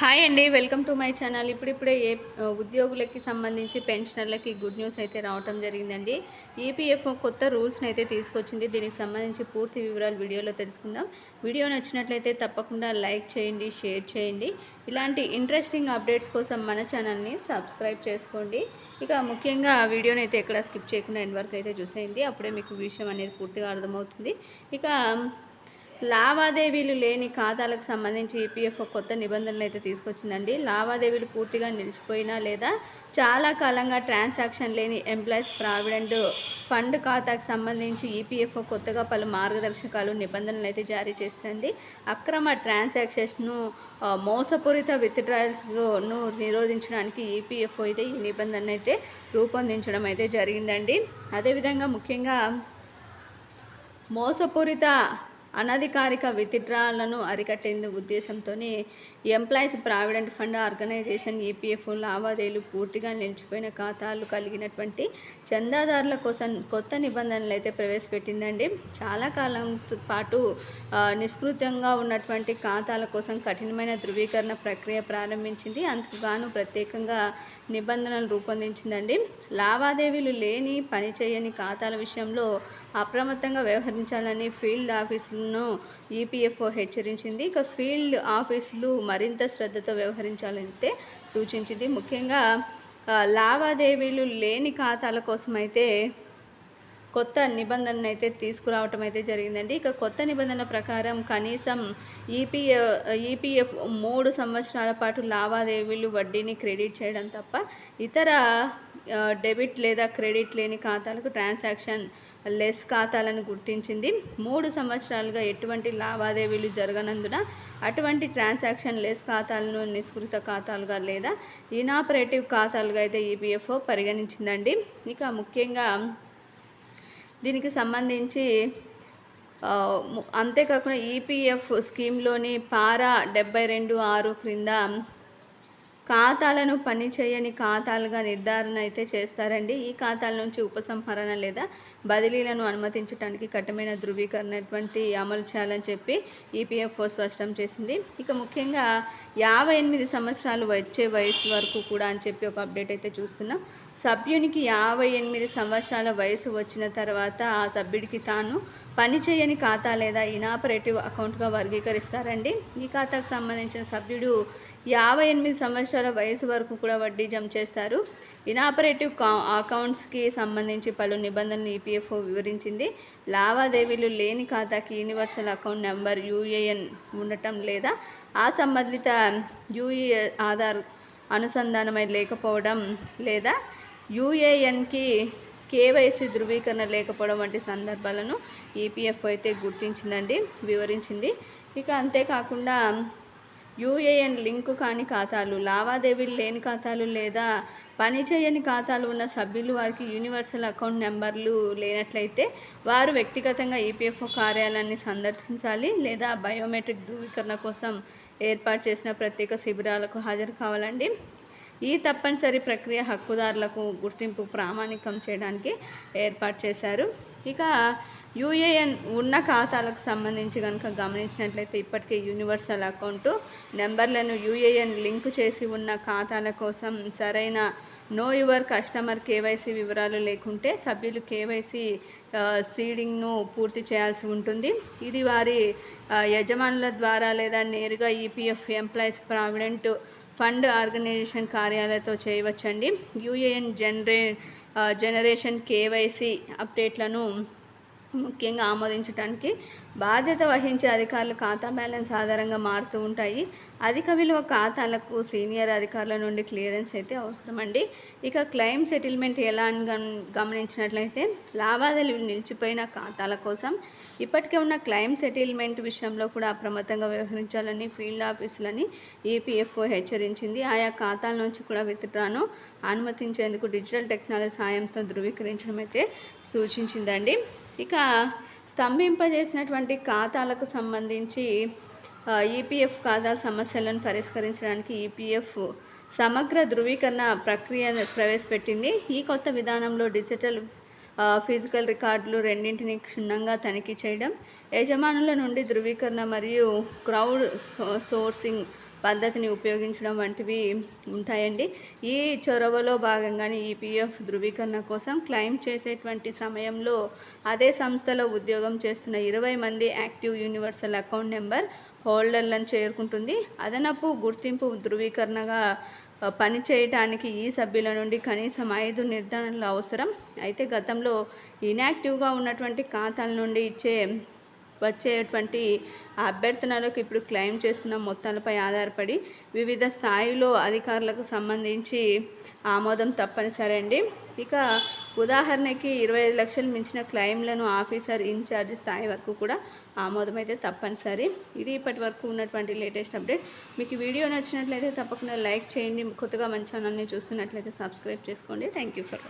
Hi అండి welcome to my channel. ఇప్పుడిప్పుడే ఏ ఉద్యోగులకి సంబంధించి పెన్షనర్లకి గుడ్ న్యూస్ అయితే రావటం జరిగిందండి. ఈపీఎఫ్ఓ కొత్త రూల్స్ని అయితే తీసుకొచ్చింది. దీనికి సంబంధించి పూర్తి వివరాలు వీడియోలో తెలుసుకుందాం. వీడియో నచ్చినట్లయితే తప్పకుండా లైక్ చేయండి షేర్ చేయండి. ఇలాంటి ఇంట్రెస్టింగ్ అప్డేట్స్ కోసం మన ఛానల్ని సబ్స్క్రైబ్ చేసుకోండి. ఇక ముఖ్యంగా ఆ వీడియోని అయితే ఎక్కడ స్కిప్ చేయకుండా ఎండ్ వరకు అయితే చూసేయండి. అప్పుడే మీకు విషయం అనేది పూర్తిగా అర్థమవుతుంది. ఇక లావాదేవీలు లేని ఖాతాలకు సంబంధించి ఈపీఎఫ్ఓ కొత్త నిబంధనలు అయితే తీసుకొచ్చిందండి. లావాదేవీలు పూర్తిగా నిలిచిపోయినా లేదా చాలా కాలంగా ట్రాన్సాక్షన్ లేని ఎంప్లాయీస్ ప్రావిడెంట్ ఫండ్ ఖాతాకు సంబంధించి ఈపీఎఫ్ఓ కొత్తగా పలు మార్గదర్శకాలు నిబంధనలు అయితే జారీ చేస్తుంది అక్రమ ట్రాన్సాక్షన్స్ను మోసపూరిత విత్డ్రాయల్స్ను నిరోధించడానికి ఈపీఎఫ్ఓ అయితే ఈ నిబంధన అయితే రూపొందించడం అయితే జరిగిందండి. అదేవిధంగా ముఖ్యంగా మోసపూరిత అనధికారిక విత్డ్రాలను అరికట్టేందుకు ఉద్దేశంతోనే employees provident fund organisation EPFO లావాదేవీలు పూర్తిగా నిలిచిపోయిన ఖాతాలు కలిగినటువంటి చందాదారుల కోసం కొత్త నిబంధనలు అయితే ప్రవేశపెట్టిందండి. చాలా కాలం పాటు నిష్కృతంగా ఉన్నటువంటి ఖాతాల కోసం కఠినమైన ధృవీకరణ ప్రక్రియ ప్రారంభించింది. అందుకుగాను ప్రత్యేకంగా నిబంధనలు రూపొందించిందండి. లావాదేవీలు లేని పని చేయని ఖాతాల విషయంలో అప్రమత్తంగా వ్యవహరించాలని ఫీల్డ్ ను ఈపీఎఫ్ఓ హెచ్చరించింది. ఇక ఫీల్డ్ ఆఫీసులు మరింత శ్రద్ధతో వ్యవహరించాలంటే సూచించింది. ముఖ్యంగా లావాదేవీలు లేని ఖాతాల కోసం అయితే కొత్త నిబంధన అయితే తీసుకురావటం అయితే జరిగిందండి. ఇక కొత్త నిబంధన ప్రకారం కనీసం ఈపీఎఫ్ ఈపీఎఫ్ మూడు సంవత్సరాల పాటు లావాదేవీలు వడ్డీని క్రెడిట్ చేయడం తప్ప ఇతర డెబిట్ లేదా క్రెడిట్ లేని ఖాతాలకు ట్రాన్సాక్షన్ లెస్ ఖాతాలను గుర్తించింది. మూడు సంవత్సరాలుగా ఎటువంటి లావాదేవీలు జరగనందున అటువంటి ట్రాన్సాక్షన్ లెస్ ఖాతాలను నిష్కృత ఖాతాలుగా లేదా ఇనాపరేటివ్ ఖాతాలుగా అయితే ఈపీఎఫ్ఓ పరిగణించిందండి. ఇక ముఖ్యంగా దీనికి సంబంధించి అంతేకాకుండా ఈపీఎఫ్ స్కీమ్లోని పారా డెబ్బై రెండు ఆరు క్రింద ఖాతాలను పనిచేయని ఖాతాలుగా నిర్ధారణ అయితే చేస్తారండి. ఈ ఖాతాల నుంచి ఉపసంహరణ లేదా బదిలీలను అనుమతించడానికి కఠినమైన ధృవీకరణటువంటి అమలు చేయాలని చెప్పి ఈపీఎఫ్ఓ స్పష్టం చేసింది. ఇక ముఖ్యంగా యాభై ఎనిమిది సంవత్సరాలు వచ్చే వయసు వరకు కూడా అని చెప్పి ఒక అప్డేట్ అయితే చూస్తున్నాం. సభ్యునికి యాభై ఎనిమిది సంవత్సరాల వయసు వచ్చిన తర్వాత ఆ సభ్యుడికి తాను పనిచేయని ఖాతా లేదా ఇనాపరేటివ్ అకౌంట్గా వర్గీకరిస్తారండి. ఈ ఖాతాకు సంబంధించిన సభ్యుడు యాభై ఎనిమిది సంవత్సరాల వయసు వరకు కూడా వడ్డీ జమ చేస్తారు. ఇనాపరేటివ్ కా అకౌంట్స్కి సంబంధించి పలు నిబంధనలు ఈపీఎఫ్ఓ వివరించింది. లావాదేవీలు లేని ఖాతాకి యూనివర్సల్ అకౌంట్ నెంబర్ యూఏఎన్ ఉండటం లేదా ఆ సంబంధిత యూఏ ఆధార్ అనుసంధానమై లేకపోవడం లేదా యూఏఎన్కి కేవైసీ ధృవీకరణ లేకపోవడం వంటి సందర్భాలను ఈపీఎఫ్ అయితే గుర్తించిందండి వివరించింది. ఇక అంతేకాకుండా యూఏఎన్ లింకు కాని ఖాతాలు లావాదేవీలు లేని ఖాతాలు లేదా పనిచేయని ఖాతాలు ఉన్న సభ్యులు వారికి యూనివర్సల్ అకౌంట్ నెంబర్లు లేనట్లయితే వారు వ్యక్తిగతంగా ఈపీఎఫ్ఓ కార్యాలయాన్ని సందర్శించాలి లేదా బయోమెట్రిక్ ధృవీకరణ కోసం ఏర్పాటు చేసిన ప్రత్యేక శిబిరాలకు హాజరు కావాలండి. ఈ తప్పనిసరి ప్రక్రియ హక్కుదారులకు గుర్తింపు ప్రామాణికం చేయడానికి ఏర్పాటు చేశారు. ఇక యూఏఎన్ ఉన్న ఖాతాలకు సంబంధించి కనుక గమనించినట్లయితే ఇప్పటికే యూనివర్సల్ అకౌంటు నెంబర్లను యూఏఎన్ లింక్ చేసి ఉన్న ఖాతాల కోసం సరైన నో యువర్ కస్టమర్ కేవైసీ వివరాలు లేకుంటే సభ్యులు కేవైసీ సీడింగ్ను పూర్తి చేయాల్సి ఉంటుంది. ఇది వారి యజమానుల ద్వారా లేదా నేరుగా EPF employees provident fund organisation కార్యాలయంతో చేయవచ్చండి. యూఏఎన్ జనరే జనరేషన్ కేవైసీ అప్డేట్లను ముఖ్యంగా ఆమోదించడానికి బాధ్యత వహించే అధికారులు ఖాతా బ్యాలెన్స్ ఆధారంగా మారుతూ ఉంటాయి. అధిక విలువ ఖాతాలకు సీనియర్ అధికారుల నుండి క్లియరెన్స్ అయితే అవసరమండి. ఇక క్లెయిమ్ సెటిల్మెంట్ ఎలా అని గమనించినట్లయితే లావాదేవీలు నిలిచిపోయిన ఖాతాల కోసం ఇప్పటికే ఉన్న క్లెయిమ్ సెటిల్మెంట్ విషయంలో కూడా అప్రమత్తంగా వ్యవహరించాలని ఫీల్డ్ ఆఫీసులని ఈపీఎఫ్ఓ హెచ్చరించింది. ఆయా ఖాతాల నుంచి కూడా విత్డ్రాను అనుమతించేందుకు డిజిటల్ టెక్నాలజీ సాయంతో ధృవీకరించడం అయితే సూచించిందండి. ఇక స్తంభింపజేసినటువంటి ఖాతాలకు సంబంధించి ఈపీఎఫ్ ఖాతాల సమస్యలను పరిష్కరించడానికి ఈపీఎఫ్ సమగ్ర ధృవీకరణ ప్రక్రియను ప్రవేశపెట్టింది. ఈ కొత్త విధానంలో డిజిటల్ ఫిజికల్ రికార్డులు రెండింటిని క్షుణ్ణంగా తనిఖీ చేయడం యజమానుల నుండి ధృవీకరణ మరియు క్రౌడ్ సోర్సింగ్ పద్ధతిని ఉపయోగించడం వంటివి ఉంటాయండి. ఈ చొరవలో భాగంగానే ఈపీఎఫ్ ధృవీకరణ కోసం క్లెయిమ్ చేసేటువంటి సమయంలో అదే సంస్థలో ఉద్యోగం చేస్తున్న ఇరవై మంది యాక్టివ్ యూనివర్సల్ అకౌంట్ నెంబర్ హోల్డర్లను చేరుకుంటుంది. అదనపు గుర్తింపు ధృవీకరణగా పని చేయడానికి ఈ సభ్యుల నుండి కనీసం ఐదు నిర్ధారణలు అవసరం. అయితే గతంలో ఇన్యాక్టివ్గా ఉన్నటువంటి ఖాతాల నుండి ఇచ్చే వచ్చేటువంటి అభ్యర్థనలకు ఇప్పుడు క్లెయిమ్ చేస్తున్న మొత్తాలపై ఆధారపడి వివిధ స్థాయిలో అధికారులకు సంబంధించి ఆమోదం తప్పనిసరి అండి. ఇక ఉదాహరణకి ఇరవై ఐదు లక్షలు మించిన క్లెయిమ్లను ఆఫీసర్ ఇన్ఛార్జ్ స్థాయి వరకు కూడా ఆమోదం అయితే తప్పనిసరి. ఇది ఇప్పటి వరకు ఉన్నటువంటి లేటెస్ట్ అప్డేట్. మీకు వీడియో నచ్చినట్లయితే తప్పకుండా లైక్ చేయండి. కొత్తగా మన ఛానల్ని చూస్తున్నట్లయితే సబ్స్క్రైబ్ చేసుకోండి. Thank you for